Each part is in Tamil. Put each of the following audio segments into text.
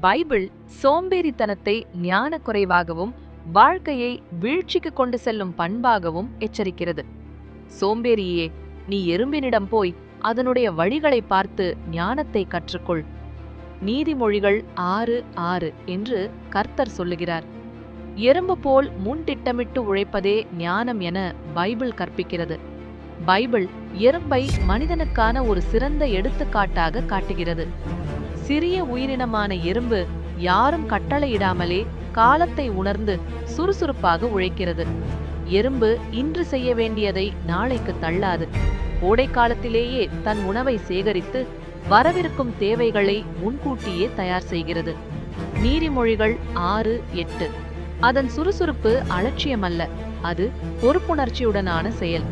பைபிள் சோம்பேறித்தனத்தை ஞான குறைவாகவும் வாழ்க்கையை வீழ்ச்சிக்கு கொண்டு செல்லும் பண்பாகவும் எச்சரிக்கிறது. சோம்பேறியே நீ எறும்பினிடம் போய் அதனுடைய வழிகளை பார்த்து ஞானத்தை கற்றுக்கொள். நீதிமொழிகள் ஆறு ஆறு என்று கர்த்தர் சொல்லுகிறார். எறும்பு போல் முன் திட்டமிட்டு உழைப்பதே ஞானம் என பைபிள் கற்பிக்கிறது. பைபிள் எறும்பை மனிதனுக்கான ஒரு சிறந்த எடுத்துக்காட்டாக காட்டுகிறது. சிறிய உயிரினமான எறும்பு யாரும் கட்டளையிடாமலே காலத்தை உணர்ந்து சுறுசுறுப்பாக உழைக்கிறது. எறும்பு இன்று செய்ய வேண்டியதை நாளைக்கு தள்ளாது. கோடை காலத்திலேயே தன் உணவை சேகரித்து வரவிருக்கும் தேவைகளை முன்கூட்டியே தயார் செய்கிறது. நீரிமொழிகள் ஆறு எட்டு. அதன் சுறுசுறுப்பு அலட்சியமல்ல. அது பொறுப்புணர்ச்சியுடனான செயல்.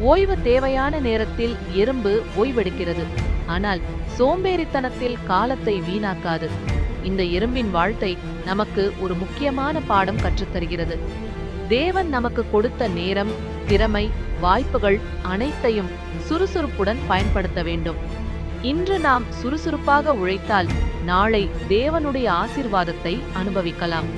ஓய்வு தேவையான நேரத்தில் எறும்பு ஓய்வெடுக்கிறது. ஆனால் சோம்பேறித்தனத்தில் காலத்தை வீணாக்காது. இந்த எறும்பின் வாழ்த்தை நமக்கு ஒரு முக்கியமான பாடம் கற்றுத்தருகிறது. தேவன் நமக்கு கொடுத்த நேரம் திறமை வாய்ப்புகள் அனைத்தையும் சுறுசுறுப்புடன் பயன்படுத்த வேண்டும். இன்று நாம் சுறுசுறுப்பாக உழைத்தால் நாளை தேவனுடைய ஆசிர்வாதத்தை அனுபவிக்கலாம்.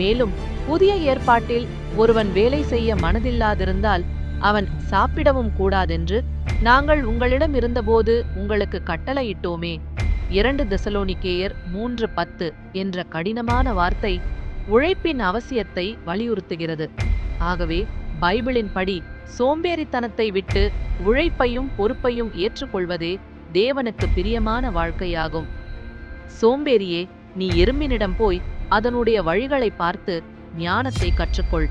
மேலும் புதிய ஏற்பாட்டில் ஒருவன் வேலை செய்ய மனதில்லாதிருந்தால் அவன் சாப்பிடவும் கூடாதென்று நாங்கள் உங்களிடம் இருந்தபோது உங்களுக்கு கட்டளையிட்டோமே. இரண்டு தெசலோனிக்கேயர் மூன்று பத்து என்ற கடினமான வார்த்தை உழைப்பின் அவசியத்தை வலியுறுத்துகிறது. ஆகவே பைபிளின் படி சோம்பேறித்தனத்தை விட்டு உழைப்பையும் பொறுப்பையும் ஏற்றுக்கொள்வதே தேவனுக்கு பிரியமான வாழ்க்கையாகும். சோம்பேறியே நீ எறும்பினிடம் போய் அதனுடைய வழிகளை பார்த்து ஞானத்தை கற்றுக்கொள்.